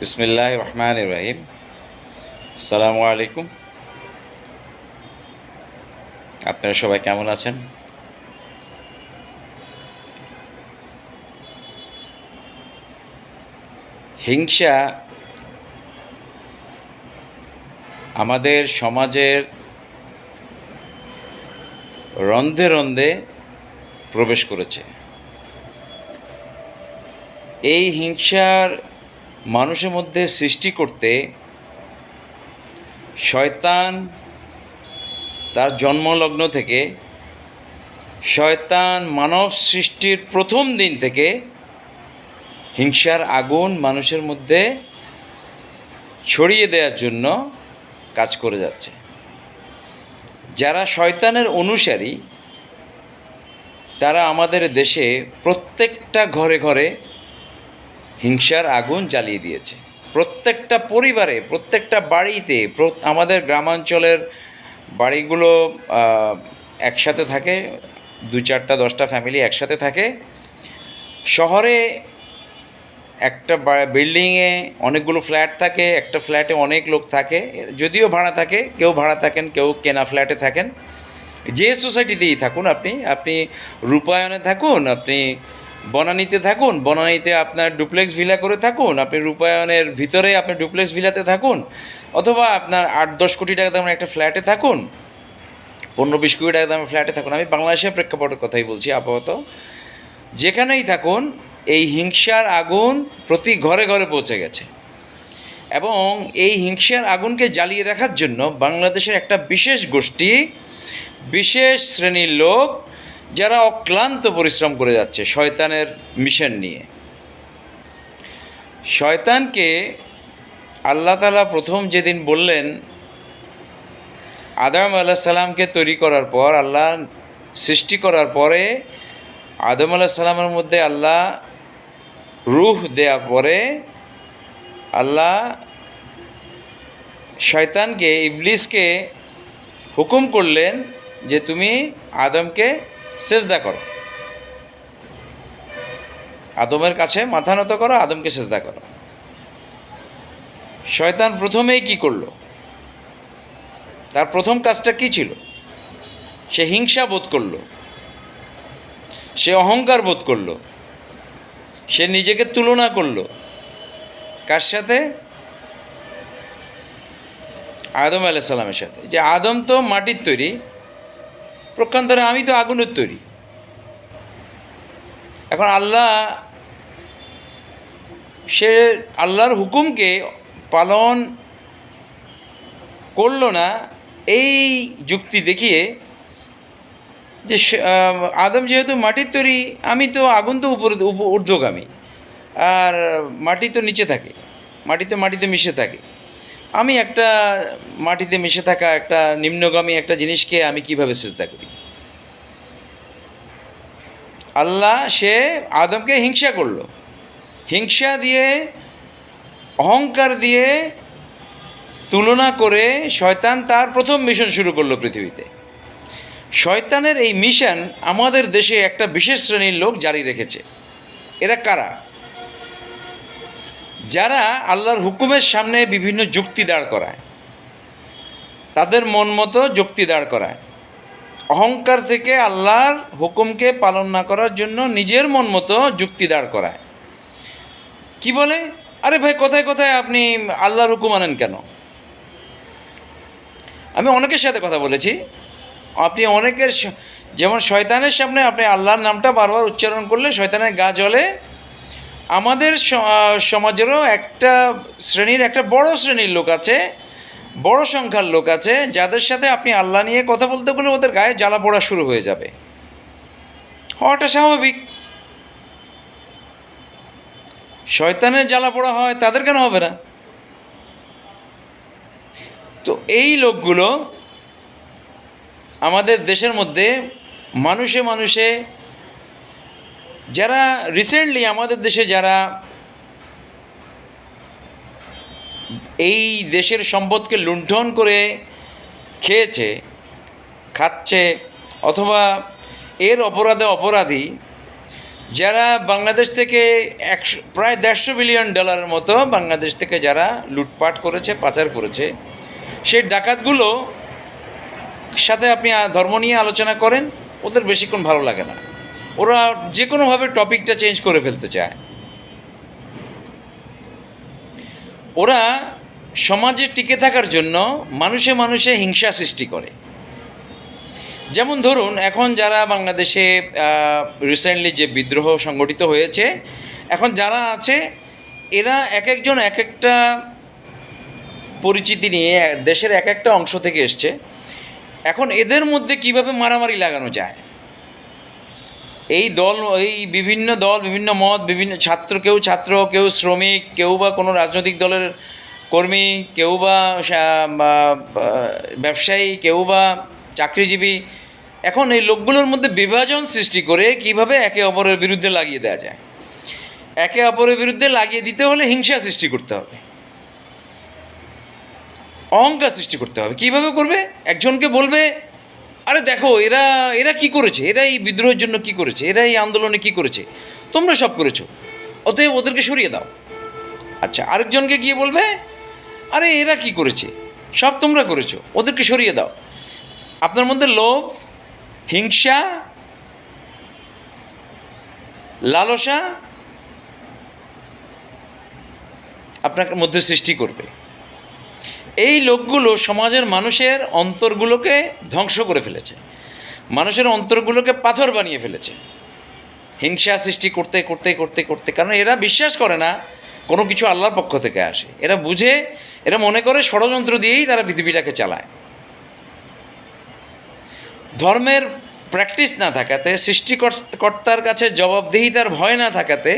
বিসমিল্লাহ রহমান রহিম। সালামু আলাইকুম। আপনারা সবাই কেমন আছেন? হিংসা আমাদের সমাজের রন্ধে রন্ধে প্রবেশ করেছে। এই হিংসার মানুষের মধ্যে সৃষ্টি করতে শয়তান তার জন্মলগ্ন থেকে শয়তান মানব সৃষ্টির প্রথম দিন থেকে হিংসার আগুন মানুষের মধ্যে ছড়িয়ে দেওয়ার জন্য কাজ করে যাচ্ছে। যারা শয়তানের অনুসারী, তারা আমাদের দেশে প্রত্যেকটা ঘরে ঘরে হিংসার আগুন জ্বালিয়ে দিয়েছে। প্রত্যেকটা পরিবারে, প্রত্যেকটা বাড়িতে আমাদের গ্রামাঞ্চলের বাড়িগুলো একসাথে থাকে, দু চারটা, দশটা ফ্যামিলি একসাথে থাকে। শহরে একটা বিল্ডিংয়ে অনেকগুলো ফ্ল্যাট থাকে, একটা ফ্ল্যাটে অনেক লোক থাকে, যদিও ভাড়া থাকে, কেউ ভাড়া থাকেন, কেউ কেনা ফ্ল্যাটে থাকেন। যে সোসাইটিতেই থাকুন আপনি আপনি রূপায়ণে থাকুন, আপনি বনানীতে থাকুন, বনানীতে আপনার ডুপ্লেক্স ভিলা করে থাকুন, আপনি রূপায়ণের ভিতরে আপনি ডুপ্লেক্স ভিলাতে থাকুন, অথবা আপনার আট দশ কোটি টাকা দামের একটা ফ্ল্যাটে থাকুন, পনেরো বিশ কোটি টাকা দামের ফ্ল্যাটে থাকুন। আমি বাংলাদেশের প্রেক্ষাপটের কথাই বলছি আপাতত। যেখানেই থাকুন, এই হিংসার আগুন প্রতি ঘরে ঘরে পৌঁছে গেছে। এবং এই হিংসার আগুনকে জ্বালিয়ে রাখার জন্য বাংলাদেশের একটা বিশেষ গোষ্ঠী, বিশেষ শ্রেণির লোক যারা অক্লান্ত পরিশ্রম করে যাচ্ছে শয়তানের মিশন নিয়ে। শয়তানকে আল্লাহ তালা প্রথম যেদিন বললেন, আদম আল্লাহ সাল্লামকে তৈরি করার পর, আল্লাহ সৃষ্টি করার পরে আদম আল্লাহ সাল্লামের মধ্যে আল্লাহ রুহ দেওয়ার পরে আল্লাহ শয়তানকে, ইবলিসকে হুকুম করলেন যে তুমি আদমকে সেজদা করো। আদমের কাছে মাথা নত করো, আদমকে সেজদা করো। শয়তান প্রথমেই কি করল? তার প্রথম কাজটা কি ছিল? সে হিংসা বোধ করল। সে অহংকার বোধ করল। সে নিজেকে তুলনা করল। কার সাথে? আদম আলাইসাল্লামের সাথে। যে আদম তো মাটির তৈরি। প্রক্ষান্তরে আমি তো আগুনের তৈরি। এখন আল্লাহ, সে আল্লাহর হুকুমকে পালন করল না, এই যুক্তি দেখিয়ে যে আদম যেহেতু মাটির তৈরি, আমি তো আগুন তো উপর, উপ- ঊর্ধ্বগামী। আর মাটি তো নিচে থাকে, মাটিতে মাটিতে মিশে থাকে। আমি একটা মাটিতে মিশে থাকা একটা নিম্নগামী একটা জিনিসকে আমি কীভাবে চেষ্টা করি? আল্লাহ, সে আদমকে হিংসা করল। হিংসা দিয়ে, অহংকার দিয়ে তুলনা করে শয়তান তার প্রথম মিশন শুরু করল পৃথিবীতে। শয়তানের এই মিশন আমাদের দেশে একটা বিশেষ শ্রেণির লোক জারি রেখেছে। এরা কারা? যারা আল্লাহর হুকুমের সামনে বিভিন্ন যুক্তি দাঁড় করায়, তাদের মন মতো যুক্তি দাঁড় করায়, অহংকার থেকে আল্লাহর হুকুমকে পালন না করার জন্য নিজের মন মতো যুক্তি দাঁড় করায়। কি বলে? আরে ভাই, কোথায় কোথায় আপনি আল্লাহর হুকুম আনেন কেন? আমি অনেকের সাথে কথা বলেছি। আপনি অনেকের যেমন শয়তানের সামনে আপনি আল্লাহর নামটা বারবার উচ্চারণ করলে শয়তানের গা জ্বলে আমাদের সমাজেরও একটা শ্রেণির, একটা বড় শ্রেণির লোক আছে, বড় সংখ্যার লোক আছে, যাদের সাথে আপনি আল্লাহ নিয়ে কথা বলতে গেলে ওদের গায়ে জ্বালা পোড়া শুরু হয়ে যাবে। হওয়াটা স্বাভাবিক। শয়তানের জ্বালা পোড়া হয়, তাদের কেন হবে না? তো এই লোকগুলো আমাদের দেশের মধ্যে মানুষে মানুষে যারা রিসেন্টলি আমাদের দেশে যারা এই দেশের সম্পদকে লুণ্ঠন করে খেয়েছে, খাচ্ছে, অথবা এর অপরাধে অপরাধী, যারা বাংলাদেশ থেকে একশো, প্রায় দেড়শো বিলিয়ন ডলারের মতো বাংলাদেশ থেকে যারা লুটপাট করেছে, পাচার করেছে, সেই ডাকাতগুলো সাথে আপনি ধর্ম নিয়ে আলোচনা করেন, ওদের বেশিক্ষণ ভালো লাগে না। ওরা যে কোনোভাবে টপিকটা চেঞ্জ করে ফেলতে চায়। ওরা সমাজে টিকে থাকার জন্য মানুষে মানুষে হিংসা সৃষ্টি করে। যেমন ধরুন, এখন যারা বাংলাদেশে রিসেন্টলি যে বিদ্রোহ সংগঠিত হয়েছে, এখন যারা আছে, এরা এক একজন এক একটা পরিচিতি নিয়ে দেশের এক একটা অংশ থেকে এসছে। এখন এদের মধ্যে কীভাবে মারামারি লাগানো যায়? এই দল, এই বিভিন্ন দল, বিভিন্ন মত, বিভিন্ন ছাত্র, কেউ ছাত্র, কেউ শ্রমিক, কেউ বা কোনো রাজনৈতিক দলের কর্মী, কেউ বা ব্যবসায়ী, কেউ বা চাকরিজীবী। এখন এই লোকগুলোর মধ্যে বিভাজন সৃষ্টি করে কীভাবে একে অপরের বিরুদ্ধে লাগিয়ে দেওয়া যায়? একে অপরের বিরুদ্ধে লাগিয়ে দিতে হলে হিংসা সৃষ্টি করতে হবে। অহংকার সৃষ্টি করতে হবে। কীভাবে করবে? একজনকে বলবে আরে দেখো, এরা এরা কি করেছে? এরা এই বিদ্রোহের জন্য কি করেছে? এরা এই আন্দোলনে কি করেছে? তোমরা সব করেছ। অতএব ওদেরকে সরিয়ে দাও। আচ্ছা আরেকজনকে গিয়ে বলবে, আরে এরা কি করেছে? সব তোমরা করেছ। ওদেরকে সরিয়ে দাও। আপনার মধ্যে লোভ, হিংসা, লালসা আপনার মধ্যে সৃষ্টি করবে। এই লোকগুলো সমাজের মানুষের অন্তরগুলোকে ধ্বংস করে ফেলেছে। মানুষের অন্তরগুলোকে পাথর বানিয়ে ফেলেছে। হিংসা সৃষ্টি করতে করতে করতে করতে, কারণ এরা বিশ্বাস করে না কোনো কিছু আল্লাহর পক্ষ থেকে আসে। এরা বুঝে, এরা মনে করে ষড়যন্ত্র দিয়েই তারা পৃথিবীটাকে চালায়। ধর্মের প্র্যাকটিস না থাকাতে, সৃষ্টিকর্তার কাছে জবাবদিহিতার ভয় না থাকাতে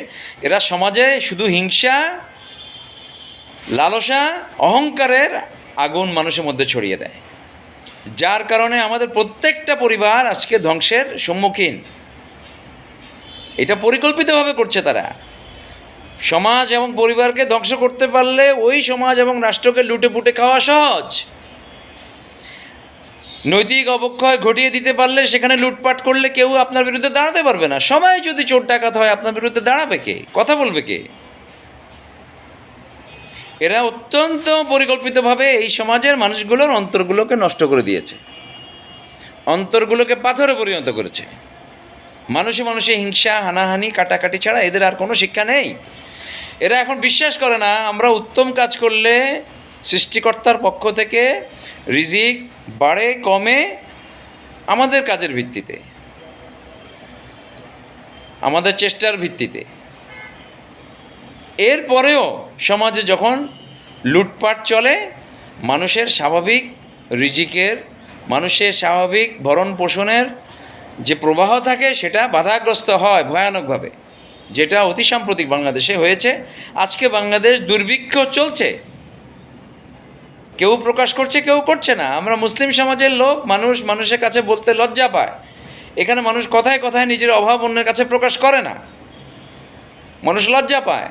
এরা সমাজে শুধু হিংসা লালসা অহংকারের আগুন মানুষের মধ্যে ছড়িয়ে দেয়। যার কারণে আমাদের প্রত্যেকটা পরিবার আজকে ধ্বংসের সম্মুখীন। এটা পরিকল্পিতভাবে করছে তারা। সমাজ এবং পরিবারকে ধ্বংস করতে পারলে ওই সমাজ এবং রাষ্ট্রকে লুটে পুটে খাওয়া সহজ। নৈতিক অবক্ষয় ঘটিয়ে দিতে পারলে সেখানে লুটপাট করলে কেউ আপনার বিরুদ্ধে দাঁড়াতে পারবে না। সবাই যদি চোর ডাকাত হয়, আপনার বিরুদ্ধে দাঁড়াবে কে? কথা বলবে কে? এরা অত্যন্ত পরিকল্পিতভাবে এই সমাজের মানুষগুলোর অন্তরগুলোকে নষ্ট করে দিয়েছে। অন্তরগুলোকে পাথরে পরিণত করেছে। মানুষে মানুষে হিংসা, হানাহানি, কাটাকাটি ছাড়া এদের আর কোনো শিক্ষা নেই। এরা এখন বিশ্বাস করে না, আমরা উত্তম কাজ করলে সৃষ্টিকর্তার পক্ষ থেকে রিজিক বাড়ে, কমে আমাদের কাজের ভিত্তিতে। আমাদের চেষ্টার ভিত্তিতে। এরপরেও সমাজে যখন লুটপাট চলে, মানুষের স্বাভাবিক রিজিকের, মানুষের স্বাভাবিক ভরণ পোষণের যে প্রবাহ থাকে, সেটা বাধাগ্রস্ত হয় ভয়ানকভাবে, যেটা অতি সাম্প্রতিক বাংলাদেশে হয়েছে। আজকে বাংলাদেশ দুর্ভিক্ষ চলছে। কেউ প্রকাশ করছে, কেউ করছে না। আমরা মুসলিম সমাজের লোক, মানুষ মানুষের কাছে বলতে লজ্জা পায়। এখানে মানুষ কথায় কথায় নিজের অভাব অন্যের কাছে প্রকাশ করে না। মানুষ লজ্জা পায়।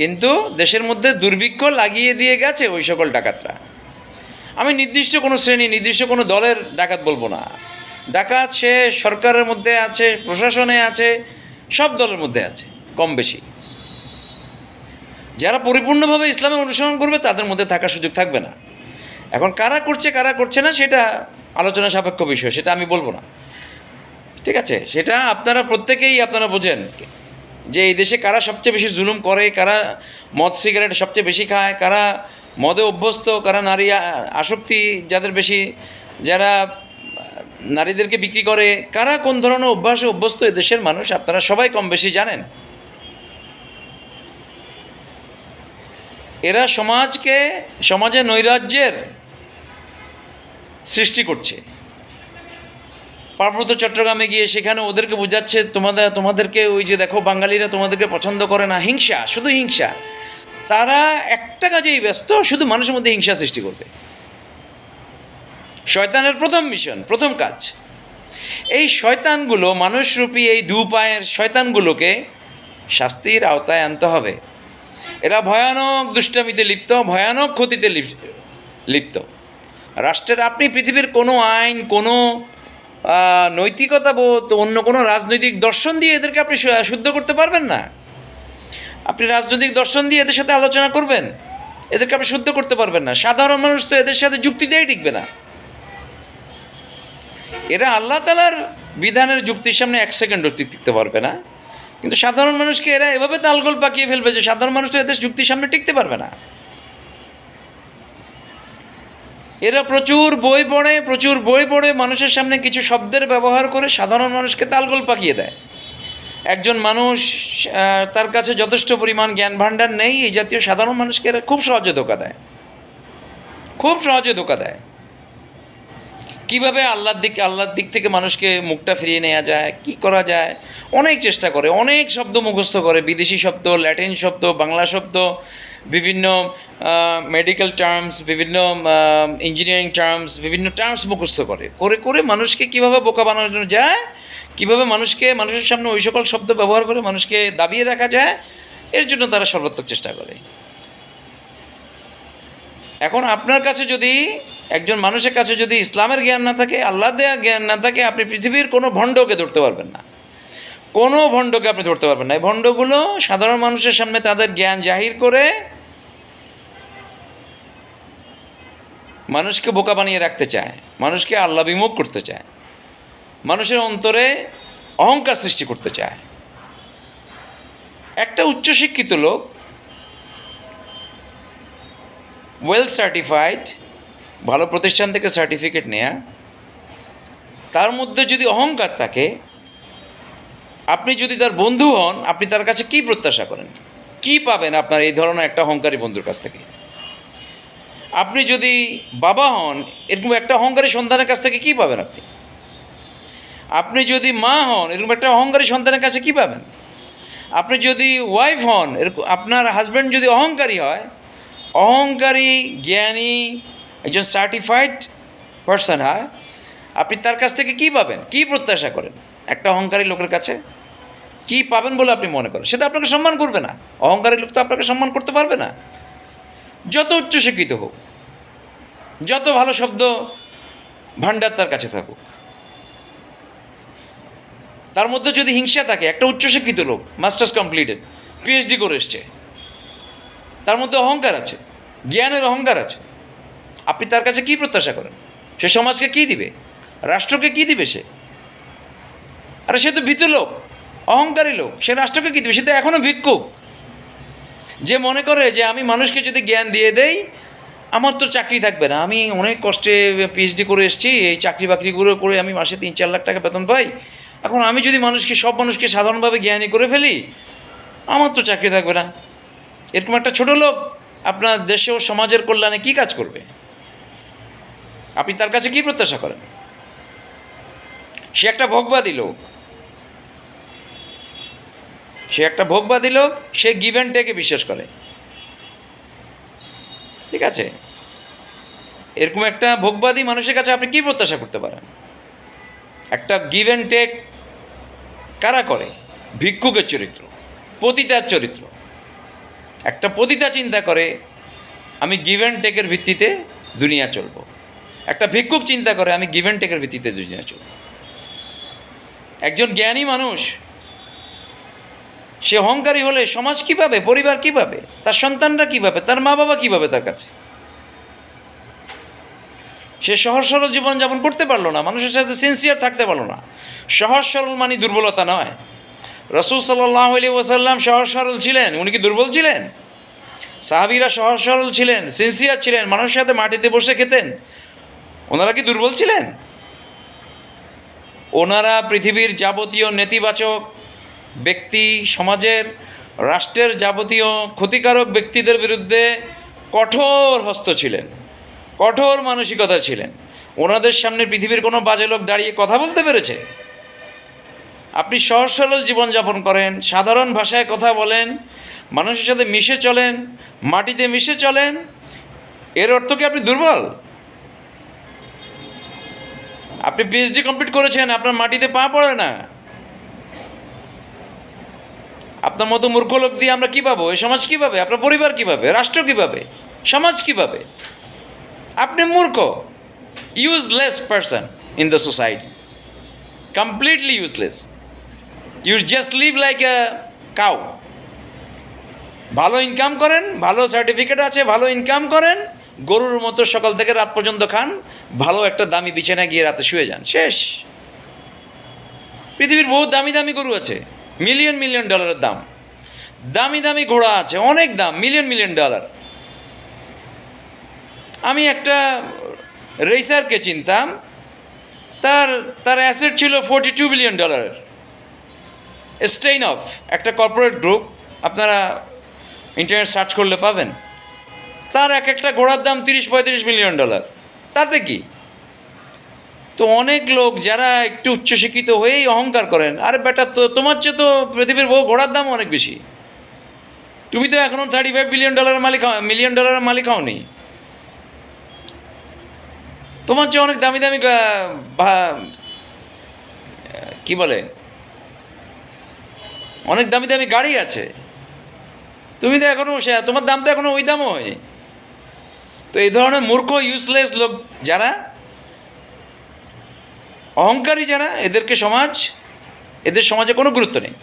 কিন্তু দেশের মধ্যে দুর্ভিক্ষ লাগিয়ে দিয়ে গেছে ওই সকল ডাকাতরা। আমি নির্দিষ্ট কোনো শ্রেণি, নির্দিষ্ট কোনো দলের ডাকাত বলব না। ডাকাত সে সরকারের মধ্যে আছে, প্রশাসনে আছে, সব দলের মধ্যে আছে, কম বেশি। যারা পরিপূর্ণভাবে ইসলামে অনুসরণ করবে, তাদের মধ্যে থাকার সুযোগ থাকবে না। এখন কারা করছে কারা করছে না, সেটা আলোচনা সাপেক্ষ বিষয়, সেটা আমি বলব না। ঠিক আছে, সেটা আপনারা প্রত্যেকেই আপনারা বোঝেন। যে এই দেশে কারা সবচেয়ে বেশি জুলুম করে, কারা মদ, সিগারেট সবচেয়ে বেশি খায়, কারা মদে অভ্যস্ত, কারা নারী আসক্তি যাদের বেশি, যারা নারীদেরকে বিক্রি করে, কারা কোন ধরনের অভ্যাসে অভ্যস্ত এ দেশের মানুষ আপনারা সবাই কম বেশি জানেন? এরা সমাজকে সমাজে নৈরাজ্যের সৃষ্টি করছে। পার্বত্য চট্টগ্রামে গিয়ে সেখানে ওদেরকে বোঝাচ্ছে, তোমাদের, তোমাদেরকে ওই যে দেখো বাঙালিরা তোমাদেরকে পছন্দ করে না, হিংসা, শুধু হিংসা। তারা একটা কাজেই ব্যস্ত, শুধু মানুষের মধ্যে হিংসা সৃষ্টি করবে। শয়তানের প্রথম মিশন প্রথম কাজ। এই শয়তানগুলো, মানুষরূপী এই দু পায়ের শয়তানগুলোকে শাস্তির আওতায় আনতে হবে। এরা ভয়ানক দুষ্টামিতে লিপ্ত, ভয়ানক ক্ষতিতে লিপ- লিপ্ত। রাষ্ট্রের, আপনি পৃথিবীর কোনো আইন, কোনো নৈতিকতা বোধ অন্য কোনো রাজনৈতিক দর্শন দিয়ে এদেরকে আপনি শুদ্ধ করতে পারবেন না? আপনি রাজনৈতিক দর্শন দিয়ে এদের সাথে আলোচনা করবেন, এদেরকে আপনি শুদ্ধ করতে পারবেন না। সাধারণ মানুষ তো এদের সাথে যুক্তি দিয়েই টিকবে না। এরা আল্লাহ তালার বিধানের যুক্তির সামনে এক সেকেন্ডও টিকতে পারবে না। কিন্তু সাধারণ মানুষকে এরা এভাবে তালগোল পাকিয়ে ফেলবে যে সাধারণ মানুষ তো এদের যুক্তির সামনে টিকতে পারবে না। এরা প্রচুর বই পড়ে, প্রচুর বই পড়ে, মানুষের সামনে কিছু শব্দের ব্যবহার করে সাধারণ মানুষকে তালগোল পাকিয়ে দেয়। একজন মানুষ তার কাছে যথেষ্ট পরিমাণ জ্ঞান ভাণ্ডার নেই, এই জাতীয় সাধারণ মানুষকে এরা খুব সহজে ধোকা দেয়। খুব সহজে ধোকা দেয়। কীভাবে আল্লাহর দিক আল্লাহর দিক থেকে মানুষকে মুখটা ফিরিয়ে নেওয়া যায়, কি করা যায়, অনেক চেষ্টা করে, অনেক শব্দ মুখস্থ করে, বিদেশি শব্দ, ল্যাটিন শব্দ, বাংলা শব্দ, বিভিন্ন মেডিকেল টার্মস বিভিন্ন ইঞ্জিনিয়ারিং টার্মস বিভিন্ন টার্মস মুখস্থ করে করে করে মানুষকে কীভাবে বোকা বানানো যায়, কীভাবে মানুষকে, মানুষের সামনে ওই সকল শব্দ ব্যবহার করে মানুষকে দাবিয়ে রাখা যায়, এর জন্য তারা সর্বাত্মক চেষ্টা করে। এখন আপনার কাছে যদি, একজন মানুষের কাছে যদি ইসলামের জ্ঞান না থাকে আল্লাহ দেওয়া জ্ঞান না থাকে, আপনি পৃথিবীর কোনো ভণ্ডকে ধরতে পারবেন না। কোনো ভণ্ডকে আপনি ধরতে পারবেন না। এই ভণ্ডগুলো সাধারণ মানুষের সামনে তাদের জ্ঞান জাহির করে মানুষকে বোকা বানিয়ে রাখতে চায়, মানুষকে আল্লাহ বিমুখ করতে চায়, মানুষের অন্তরে অহংকার সৃষ্টি করতে চায়। একটা উচ্চশিক্ষিত লোক ওয়েল সার্টিফাইড ভালো প্রতিষ্ঠান থেকে সার্টিফিকেট নেয়া, তার মধ্যে যদি অহংকার থাকে, আপনি যদি তার বন্ধু হন, আপনি তার কাছে কি প্রত্যাশা করেন? কি পাবেন আপনার এই ধরনের একটা অহংকারী বন্ধুর কাছ থেকে? আপনি যদি বাবা হন, এরকম একটা অহংকারী সন্তানের কাছ থেকে কি পাবেন আপনি? আপনি যদি মা হন, এরকম একটা অহংকারী সন্তানের কাছে কি পাবেন? আপনি যদি ওয়াইফ হন, এরকম, আপনার হাজব্যান্ড যদি অহংকারী হয় অহংকারী, জ্ঞানী, একজন সার্টিফাইড পার্সন হ্যাঁ? আপনি তার কাছ থেকে কি পাবেন? কি প্রত্যাশা করেন? একটা অহংকারী লোকের কাছে? কি পাবেন বলে আপনি মনে করেন? সেটা আপনাকে সম্মান করবে না। অহংকারী লোক তো আপনাকে সম্মান করতে পারবে না। যত উচ্চশিক্ষিত হোক, যত ভালো শব্দ ভাণ্ডার তার কাছে থাকুক, তার মধ্যে যদি হিংসা থাকে, একটা উচ্চশিক্ষিত লোক, মাস্টার্স কমপ্লিটেড পিএইচডি করে এসছে তার মধ্যে অহংকার আছে, জ্ঞানের অহংকার আছে। আপনি তার কাছে কি প্রত্যাশা করেন? সে সমাজকে কি দিবে? রাষ্ট্রকে কি দিবে সে? আরে সে তো ভীতু লোক, অহংকারী লোক, সে রাষ্ট্রকে কী দিবে? সে তো এখনও ভিক্ষুক। যে মনে করে যে আমি মানুষকে যদি জ্ঞান দিয়ে দেই, আমার তো চাকরি থাকবে না। আমি অনেক কষ্টে পিএইচডি করে এসেছি, এই চাকরি বাকরিগুলো করে আমি মাসে তিন চার লাখ টাকা বেতন পাই। এখন আমি যদি মানুষকে, সব মানুষকে সাধারণভাবে জ্ঞানী করে ফেলি, আমার তো চাকরি থাকবে না। এরকম একটা ছোট লোক আপনার দেশে ও সমাজের কল্যাণে কি কাজ করবে? আপনি তার কাছে কি প্রত্যাশা করেন? সে একটা ভোগবাদী লোক। সে একটা ভোগবাদী লোক, সে গিভ অ্যান্ড টেকে বিশ্বাস করে। ঠিক আছে? এরকম একটা ভোগবাদী মানুষের কাছে আপনি কি প্রত্যাশা করতে পারেন? একটা গিভ টেক কারা করে? ভিক্ষুকের চরিত্র, পতিতার চরিত্র। একটা পতিতা চিন্তা করে, আমি গিভ অ্যান্ড টেকের ভিত্তিতে দুনিয়া চলব। একটা ভিক্ষুক চিন্তা করে, আমি গিভ অ্যান্ড টেকের ভিত্তিতে দুনিয়া চলব। একজন জ্ঞানী মানুষ, সে অহংকারী হলে সমাজ কী পাবে পরিবার কী পাবে তার সন্তানরা কী পাবে তার মা বাবা কী পাবে তার কাছে? সে সহজ সরল জীবনযাপন করতে পারল না, মানুষের সাথে সিনসিয়ার থাকতে পারল না। সহজ সরল মানে দুর্বলতা নয়। রসুল সাল্লাহ আলী ওসাল্লাম সহজ সরল ছিলেন। উনি কি দুর্বল ছিলেন? সাহাবিরা সহজ সরল ছিলেন সিনসিয়ার ছিলেন, মানুষের সাথে মাটিতে বসে খেতেন। ওনারা কি দুর্বল ছিলেন? ওনারা পৃথিবীর যাবতীয় নেতিবাচক ব্যক্তি, সমাজের, রাষ্ট্রের যাবতীয় ক্ষতিকারক ব্যক্তিদের বিরুদ্ধে কঠোর হস্ত ছিলেন, কঠোর মানসিকতা ছিলেন। ওনাদের সামনে পৃথিবীর কোনো বাজে লোক দাঁড়িয়ে কথা বলতে পেরেছে? আপনি সহজ সরল জীবনযাপন করেন, সাধারণ ভাষায় কথা বলেন, মানুষের সাথে মিশে চলেন, মাটিতে মিশে চলেন, এর অর্থ কি আপনি দুর্বল? আপনি পিএইচডি কমপ্লিট করেছেন, আপনার মাটিতে পা পড়ে না। আপনার মতো মূর্খ লোক দিয়ে আমরা কী পাবো? এই সমাজ কী পাবে আপনার পরিবার কী পাবে রাষ্ট্র কী পাবে সমাজ কী পাবে আপনি মূর্খ useless person in the society completely useless you just live like a cow ভালো ইনকাম করেন, ভালো সার্টিফিকেট আছে, ভালো ইনকাম করেন, গরুর মতো সকাল থেকে রাত পর্যন্ত খান, ভালো একটা দামি বিছানায় গিয়ে রাতে শুয়ে যান, শেষ। পৃথিবীর বহু দামি দামি গরু আছে মিলিয়ন মিলিয়ন ডলারের দাম। দামি দামি ঘোড়া আছে, অনেক দাম মিলিয়ন মিলিয়ন ডলার আমি একটা রেসারকে চিনতাম, তার তার অ্যাসেট ছিল ফোর্টি টু বিলিয়ন ডলারের স্টেইন অফ একটা কর্পোরেট গ্রুপ আপনারা ইন্টারনেট সার্চ করলে পাবেন। তার এক একটা ঘোড়ার দাম তিরিশ পঁয়ত্রিশ মিলিয়ন ডলার তাতে কি? তো অনেক লোক যারা একটু উচ্চশিক্ষিত হয়েই অহংকার করেন, আরে বেটা তো তোমার চেয়ে তো পৃথিবীর বহু ঘোড়ার দাম অনেক বেশি। তুমি তো এখনও থার্টি ফাইভ বিলিয়ন ডলারের মালিক মিলিয়ন ডলারের মালিক হওনি। তোমার চেয়ে অনেক দামি দামি কি বলে? অনেক দামি দামি গাড়ি আছে। তুমি তো এখনও সে, তোমার দাম তো এখনও ওই দামও হয়নি। তো এই ধরনের মূর্খ ইউজলেস লোক যারা, অহংকারী যারা, এদেরকে সমাজ, এদের সমাজে কোনো গুরুত্ব নেই।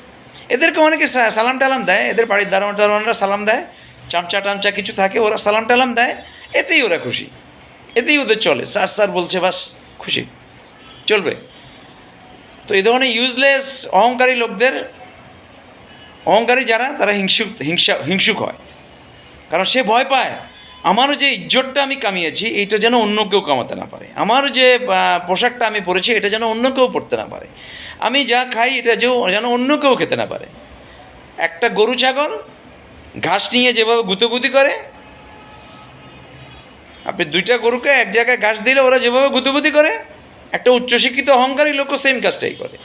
এদেরকে অনেকে সালাম টালাম দেয়, এদের বাড়ির দারোয়ান দারোয়ানরা সালাম দেয় চামচা টামচা কিছু থাকে, ওরা সালাম টালাম দেয়, এতেই ওরা খুশি। এতেই ওদের চলে স্যার স্যার বলছে, বাস, খুশি। চলবে। তো এই ধরনের ইউজলেস অহংকারী লোকদের অহংকারী যারা, তারা হিংসুক হিংসা, হিংসুক হয়। কারণ সে ভয় পায়, আমারও যে ইজ্জতটা আমি কামিয়েছি, এটা যেন অন্য কেউ কামাতে না পারে। আমার যে পোশাকটা আমি পরেছি, এটা যেন অন্য কেউ পরতে না পারে। আমি যা খাই, এটা যেন অন্য কেউ খেতে না পারে। একটা গরু ছাগল ঘাস নিয়ে যেভাবে গুতোগুতি করে, আপনি দুইটা গরুকে এক জায়গায় ঘাস দিলে ওরা যেভাবে গুতোগুতি করে, একটা উচ্চশিক্ষিত অহংকারী লোকও সেম কাজটাই করে।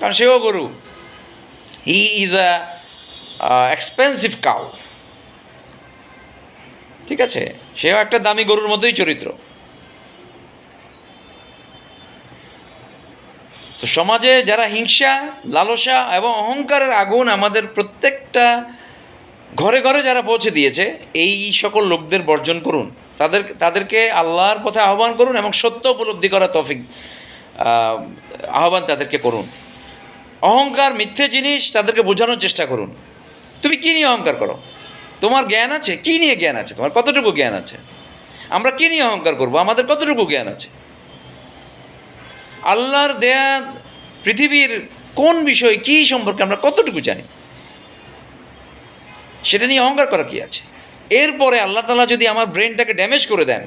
কারণ সেও গরু। He is a expensive cow ঠিক আছে? সেও একটা দামি গরুর মতোই চরিত্র। তো সমাজে যারা হিংসা, লালসা এবং অহংকারের আগুন আমাদের প্রত্যেকটা ঘরে ঘরে যারা পৌঁছে দিয়েছে, এই সকল লোকদের বর্জন করুন। তাদের, তাদেরকে আল্লাহর পথে আহ্বান করুন এবং সত্য উপলব্ধি করা তফিক আহ্বান তাদেরকে করুন। অহংকার মিথ্যে জিনিস তাদেরকে বোঝানোর চেষ্টা করুন। তুমি কী নিয়ে অহংকার করো? তোমার জ্ঞান আছে? কী নিয়ে জ্ঞান আছে? তোমার কতটুকু জ্ঞান আছে? আমরা কী নিয়ে অহংকার করব? আমাদের কতটুকু জ্ঞান আছে? আল্লাহর দেয়া পৃথিবীর কোন বিষয় কী সম্পর্কে আমরা কতটুকু জানি? সেটা নিয়ে অহংকার করা কি আছে? এরপরে আল্লাহ তালা যদি আমার ব্রেনটাকে ড্যামেজ করে দেন,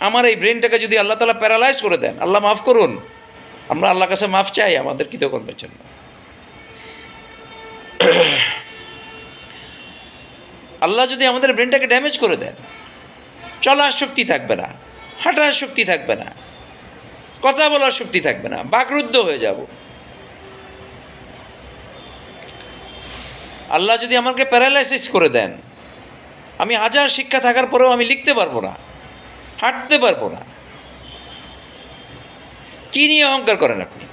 আমার এই ব্রেনটাকে যদি আল্লাহ তালা প্যারালাইজ করে দেন, আল্লাহ মাফ করুন। আমরা আল্লাহর কাছে মাফ চাই, আমাদের কৃতকর্মের জন্য। আল্লাহ যদি আমাদের ব্রেনটাকে ড্যামেজ করে দেন, চলার শক্তি থাকবে না, হাঁটার শক্তি থাকবে না, কথা বলার শক্তি থাকবে না, বাকরুদ্ধ হয়ে যাব। আল্লাহ যদি আমাকে প্যারালাইসিস করে দেন, আমি হাজার শিক্ষা থাকার পরেও আমি লিখতে পারব না, হাঁটতে পারব না কি নিয়ে অহংকার করেন আপনি?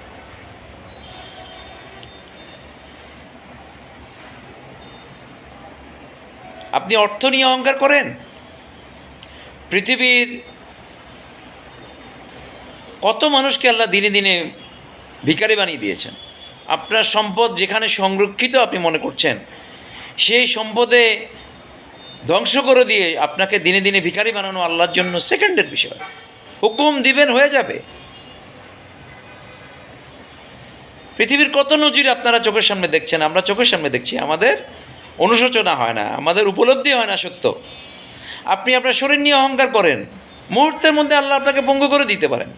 আপনি অর্থ নিয়ে অহংকার করেন? পৃথিবীর কত মানুষকে আল্লাহ দিনে দিনে ভিখারি বানিয়ে দিয়েছেন। আপনার সম্পদ যেখানে সংরক্ষিত আপনি মনে করছেন, সেই সম্পদে ধ্বংস করে দিয়ে আপনাকে দিনে দিনে ভিখারি বানানো আল্লাহর জন্য সেকেন্ডের বিষয়। হুকুম দিবেন হয়ে যাবে। পৃথিবীর কত নজির আপনারা চোখের সামনে দেখছেন? আমরা চোখের সামনে দেখছি, আমাদের অনুশোচনা হয় না, আমাদের উপলব্ধি হয় না সত্য। আপনি আপনার শরীর নিয়ে অহংকার করেন, মুহূর্তের মধ্যে আল্লাহ আপনাকে পঙ্গু করে দিতে পারেন।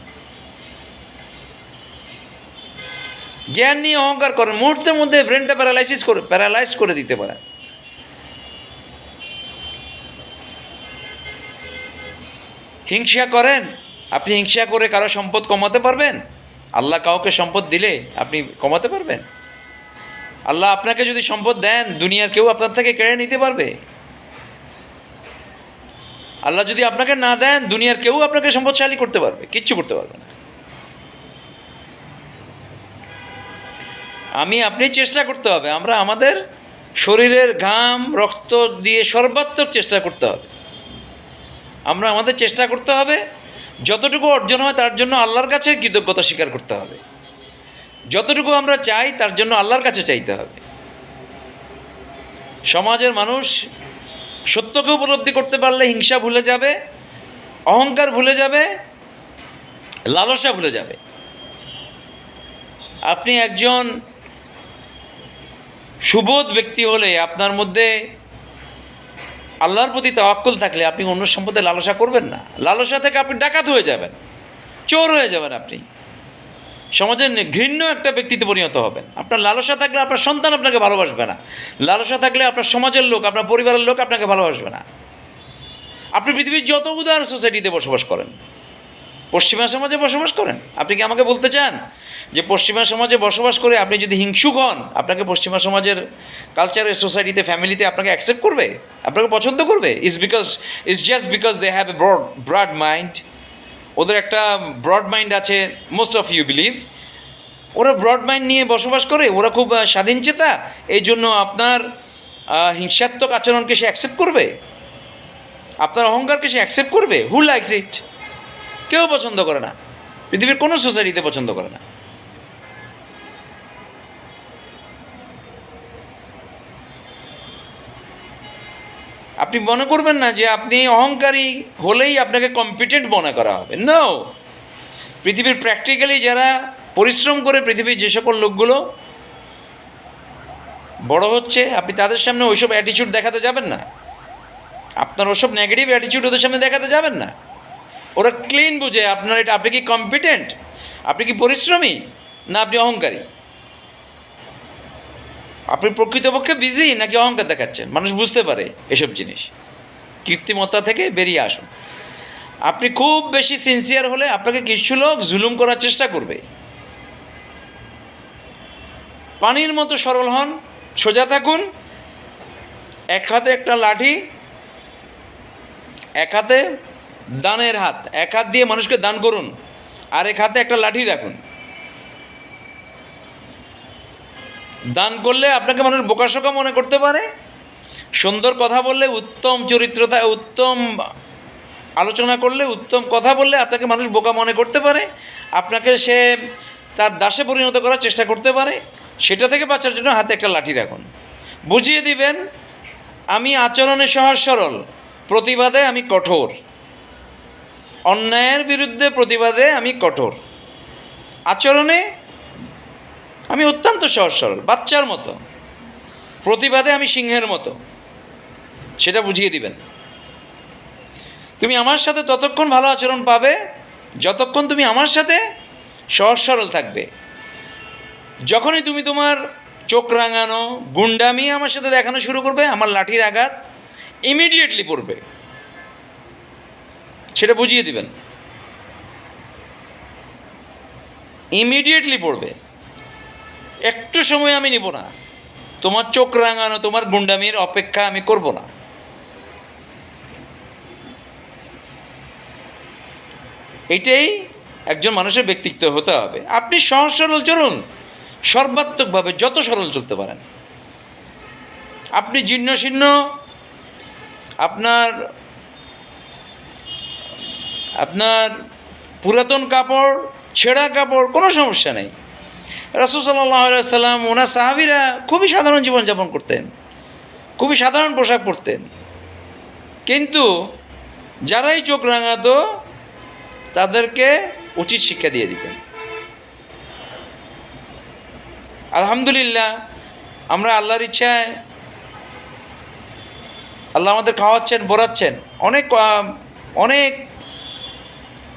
জ্ঞান নিয়ে অহংকার করেন, মুহূর্তের মধ্যে ব্রেনটা প্যারালাইসিস করে প্যারালাইজ করে দিতে পারেন। হিংসা করেন, আপনি হিংসা করে কারও সম্পদ কমাতে পারবেন? আল্লাহ কাউকে সম্পদ দিলে আপনি কমাতে পারবেন? আল্লাহ আপনাকে যদি সম্পদ দেন, দুনিয়ার কেউ আপনার থেকে কেড়ে নিতে পারবে? আল্লাহ যদি আপনাকে না দেন, দুনিয়ার কেউ আপনাকে সম্পদশালী করতে পারবে, কিচ্ছু করতে পারবে না। আমি, আপনি চেষ্টা করতে হবে, আমরা আমাদের শরীরের ঘাম, রক্ত দিয়ে সর্বাত্মক চেষ্টা করতে হবে। আমরা আমাদের চেষ্টা করতে হবে যতটুকু অর্জন হয় তার জন্য আল্লাহর কাছে কৃতজ্ঞতা স্বীকার করতে হবে। যতটুকু আমরা চাই তার জন্য আল্লাহর কাছে চাইতে হবে। সমাজের মানুষ সত্যকে উপলব্ধি করতে পারলে হিংসা ভুলে যাবে, অহংকার ভুলে যাবে, লালসা ভুলে যাবে। আপনি একজন সুবোধ ব্যক্তি হলে আপনার মধ্যে আল্লাহর প্রতি তাওয়াক্কুল থাকলে আপনি অন্য সম্পদে লালসা করবেন না। লালসা থেকে আপনি ডাকাত হয়ে যাবেন। চোর হয়ে যাবেন আপনি। সমাজের ঘৃণ্য একটা ব্যক্তিতে পরিণত হবেন। আপনার লালসা থাকলে আপনার সন্তান আপনাকে ভালোবাসবে না। লালসা থাকলে আপনার সমাজের লোক, আপনার পরিবারের লোক আপনাকে ভালোবাসবে না। আপনি পৃথিবীর যত উদার সোসাইটিতে বসবাস করেন পশ্চিমা সমাজে বসবাস করেন। আপনি কি আমাকে বলতে চান যে পশ্চিমা সমাজে বসবাস করে আপনি যদি হিংসুক হন, আপনাকে পশ্চিমা সমাজের কালচারের সোসাইটিতে ফ্যামিলিতে আপনাকে অ্যাকসেপ্ট করবে? আপনাকে পছন্দ করবে? Is because is just because they have a broad broad mind ওদের একটা ব্রড মাইন্ড আছে মোস্ট অফ ইউ বিলিভ ওরা ব্রড মাইন্ড নিয়ে বসবাস করে, ওরা খুব স্বাধীন চেতা। এই জন্য আপনার হিংসাত্মক আচরণকে সে অ্যাকসেপ্ট করবে। আপনার অহংকারকে সে অ্যাকসেপ্ট করবে। হু লাইকস ইট কেউ পছন্দ করে না। পৃথিবীর কোনো সোসাইটিতে পছন্দ করে না। আপনি মনে করবেন না যে আপনি অহংকারী হলেই আপনাকে কম্পিটেন্ট মনে করা হবে। নো পৃথিবীর প্র্যাকটিক্যালি যারা পরিশ্রম করে পৃথিবীর যে সকল লোকগুলো, বড় হচ্ছে, আপনি তাদের সামনে ওইসব অ্যাটিচিউড দেখাতে যাবেন না। আপনার ওসব নেগেটিভ অ্যাটিচিউড ওদের সামনে দেখাতে যাবেন না। ওরা ক্লিন বুঝে, আপনার এটা, আপনি কি কম্পিটেন্ট আপনি কি পরিশ্রমী? না, আপনি অহংকারী? আপনি প্রকৃতপক্ষে বিজি নাকি অহংকার দেখাচ্ছেন? মানুষ বুঝতে পারে এসব জিনিস। কৃত্রিমতা থেকে বেরিয়ে আসুন। আপনি খুব বেশি সিনসিয়ার হলে আপনাকে কিছু লোক জুলুম করার চেষ্টা করবে। পানির মতো সরল হন, সোজা থাকুন, এক হাতে একটা লাঠি, এক হাতে দানের হাত, এক হাত দিয়ে মানুষকে দান করুন আর এক হাতে একটা লাঠি রাখুন। দান করলে আপনাকে মানুষ বোকাশোকা মনে করতে পারে, সুন্দর কথা বললে উত্তম চরিত্রতা, উত্তম আলোচনা করলে উত্তম কথা বললে আপনাকে মানুষ বোকা মনে করতে পারে, আপনাকে সে তার দাসে পরিণত করার চেষ্টা করতে পারে, সেটা থেকে বাঁচার জন্য হাতে একটা লাঠি রাখুন। বুঝিয়ে দিবেন, আমি আচরণে সহজ সরল, প্রতিবাদে আমি কঠোর। অন্যায়ের বিরুদ্ধে প্রতিবাদে আমি কঠোর। আচরণে আমি অত্যন্ত সহজ সরল, বাচ্চার মতো। প্রতিবাদে আমি সিংহের মতো। সেটা বুঝিয়ে দিবেন তুমি আমার সাথে ততক্ষণ ভালো আচরণ পাবে যতক্ষণ তুমি আমার সাথে সহজ সরল থাকবে। যখনই তুমি তোমার চোখ রাঙানো, গুন্ডামি আমার সাথে দেখানো শুরু করবে, আমার লাঠির আঘাত ইমিডিয়েটলি পড়বে। সেটা বুঝিয়ে দিবেন। ইমিডিয়েটলি পড়বে। একটু সময় আমি নিব না। তোমার চোখ রাঙানো, তোমার গুন্ডামির অপেক্ষা আমি করব না। এটাই একজন মানুষের ব্যক্তিত্ব হতে হবে। আপনি সহজ সরল চলুন। সর্বাত্মকভাবে যত সরল চলতে পারেন। আপনি জীর্ণ শীর্ণ আপনার আপনার পুরাতন কাপড়, ছেঁড়া কাপড়, কোনো সমস্যা নেই। রাসুল সাল্লাহ সাল্লাম ওনার সাহাবিরা খুবই সাধারণ জীবনযাপন করতেন, খুবই সাধারণ পোশাক পরতেন। কিন্তু যারাই চোখ রাঙাতো, তাদেরকে উচিত শিক্ষা দিয়ে দিতেন। আলহামদুলিল্লাহ, আমরা আল্লাহর ইচ্ছায় আল্লাহ আমাদের খাওয়াচ্ছেন বোরাচ্ছেন অনেক অনেক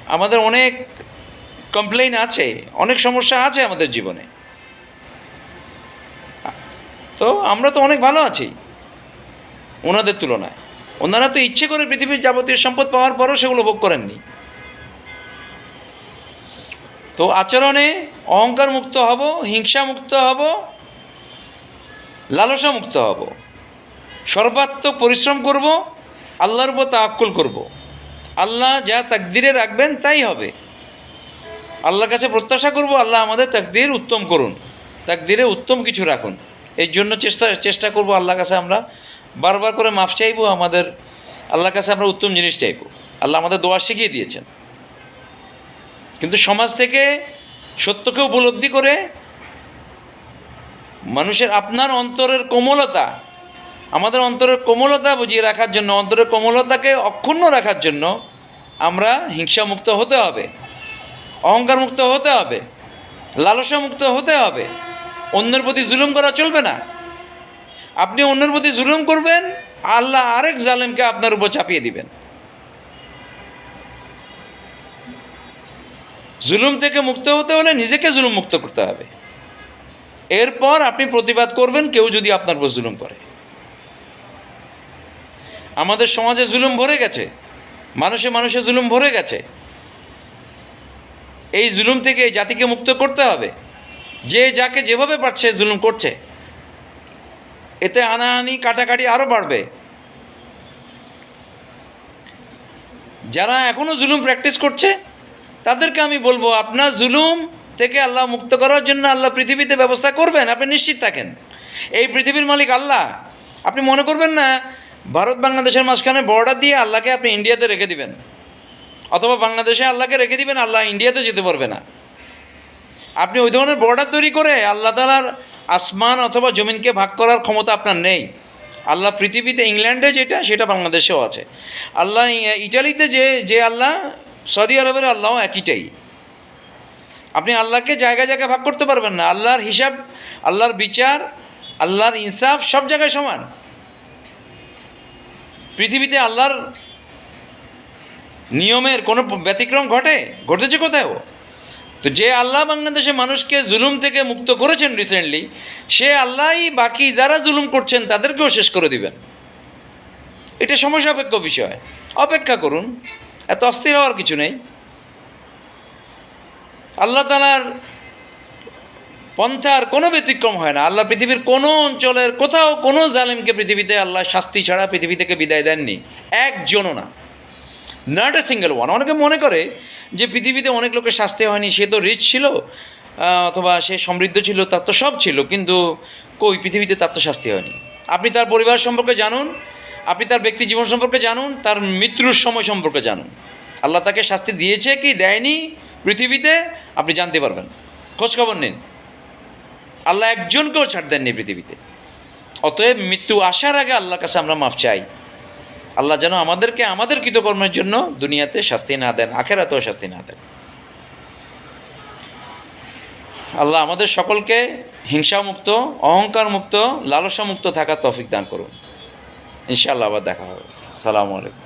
আমাদের অনেক কমপ্লেইন আছে, অনেক সমস্যা আছে আমাদের জীবনে। তো আমরা তো অনেক ভালো আছি ওনাদের তুলনায়। ওনারা তো ইচ্ছে করে পৃথিবীর যাবতীয় সম্পদ পাওয়ার পরও সেগুলো ভোগ করেননি। তো আচরণে অহংকার মুক্ত হব, হিংসা মুক্ত হব, লালসা মুক্ত হব। সর্বাত্মক পরিশ্রম করব, আল্লাহর উপর তাক্কুল করব। আল্লাহ যা তাকদিরে রাখবেন তাই হবে। আল্লাহর কাছে প্রত্যাশা করব, আল্লাহ আমাদের তাকদির উত্তম করুন। তাকদিরে উত্তম কিছু রাখুন। এর জন্য চেষ্টা চেষ্টা করব আল্লাহর কাছে আমরা বারবার করে মাফ চাইব, আমাদের, আল্লাহর কাছে আমরা উত্তম জিনিস চাইব। আল্লাহ আমাদের দোয়া শিখিয়ে দিয়েছেন। কিন্তু সমাজ থেকে সত্যকে উপলব্ধি করে মানুষের আপনার অন্তরের কোমলতা আমাদের অন্তরের কোমলতা বুঝিয়ে রাখার জন্য, অন্তরের কোমলতাকে অক্ষুণ্ণ রাখার জন্য আমরা হিংসামুক্ত হতে হবে অহংকার মুক্ত হতে হবে লালসা মুক্ত হতে হবে। অন্যের প্রতি জুলুম করা চলবে না। আপনি অন্যের প্রতি জুলুম করবেন, আল্লাহ আরেক জালেমকে আপনার উপর চাপিয়ে দিবেন। জুলুম থেকে মুক্ত হতে হলে নিজেকে জুলুম মুক্ত করতে হবে। এরপর আপনি প্রতিবাদ করবেন, কেউ যদি আপনার উপর জুলুম করে। আমাদের সমাজে জুলুম ভরে গেছে। মানুষে মানুষে জুলুম ভরে গেছে। এই জুলুম থেকে এই জাতিকে মুক্ত করতে হবে। যে যাকে যেভাবে পারছে জুলুম করছে। এতে হানাহানি কাটাকাটি আরও বাড়বে। যারা এখনও জুলুম প্র্যাকটিস করছে, তাদেরকে আমি বলব, আপনার জুলুম থেকে আল্লাহ মুক্ত করার জন্য আল্লাহ পৃথিবীতে ব্যবস্থা করবেন, আপনি নিশ্চিত থাকেন। এই পৃথিবীর মালিক আল্লাহ। আপনি মনে করবেন না ভারত বাংলাদেশের মাঝখানে বর্ডার দিয়ে আল্লাহকে আপনি ইন্ডিয়াতে রেখে দিবেন। অথবা বাংলাদেশে আল্লাহকে রেখে দিবেন, আল্লাহ ইন্ডিয়াতে যেতে পারবে না। আপনি ওই ধরনের বর্ডার তৈরি করে আল্লাহ তালার আসমান অথবা জমিনকে ভাগ করার ক্ষমতা আপনার নেই। আল্লাহ পৃথিবীতে ইংল্যান্ডে যেটা, সেটা বাংলাদেশেও আছে। আল্লাহ ইটালিতে যে যে আল্লাহ সৌদি আরবের আল্লাহ একইটাই। আপনি আল্লাহকে জায়গায় জায়গায় ভাগ করতে পারবেন না। আল্লাহর হিসাব, আল্লাহর বিচার, আল্লাহর ইনসাফ সব জায়গায় সমান। পৃথিবীতে আল্লাহর নিয়মের কোনো ব্যতিক্রম ঘটে? ঘটেছে কোথাও? তো যে আল্লাহ বাংলাদেশে মানুষকে জুলুম থেকে মুক্ত করেছেন রিসেন্টলি সে আল্লাহই বাকি যারা জুলুম করছেন তাদেরকেও শেষ করে দিবেন। এটা সময় সাপেক্ষ বিষয়। অপেক্ষা করুন, এত অস্থির হওয়ার কিছু নেই। আল্লাহ তালার পন্থার কোনো ব্যতিক্রম হয় না। আল্লাহ পৃথিবীর কোনো অঞ্চলের কোথাও কোনো জালেমকে পৃথিবীতে আল্লাহ শাস্তি ছাড়া পৃথিবী থেকে বিদায় দেননি। একজনও না। নট এ সিঙ্গেল ওয়ান অনেকে মনে করে যে পৃথিবীতে অনেক লোকের শাস্তি হয়নি, সে তো রিচ ছিল অথবা সে সমৃদ্ধ ছিল, তার তো সব ছিল, কিন্তু কই পৃথিবীতে তার তো শাস্তি হয়নি। আপনি তার পরিবার সম্পর্কে জানুন, আপনি তার ব্যক্তি জীবন সম্পর্কে জানুন, তার মৃত্যুর সময় সম্পর্কে জানুন। আল্লাহ তাকে শাস্তি দিয়েছে কি, দেয়নি পৃথিবীতে, আপনি জানতে পারবেন। খোঁজখবর নিন। আল্লাহ একজনকেও ছাড় দেননি পৃথিবীতে। অতএব মৃত্যু আসার আগে আল্লাহর কাছে আমরা মাফ চাই। আল্লাহ যেন আমাদেরকে আমাদের কৃতকর্মের জন্য দুনিয়াতে শাস্তি না দেন, আখেরাতেও শাস্তি না দেন। আল্লাহ আমাদের সকলকে হিংসামুক্ত অহংকার মুক্ত লালসা মুক্ত থাকার তফিক দান করুন। ইনশাআল্লাহ আবার দেখা হবে। সালামু আলাইকুম।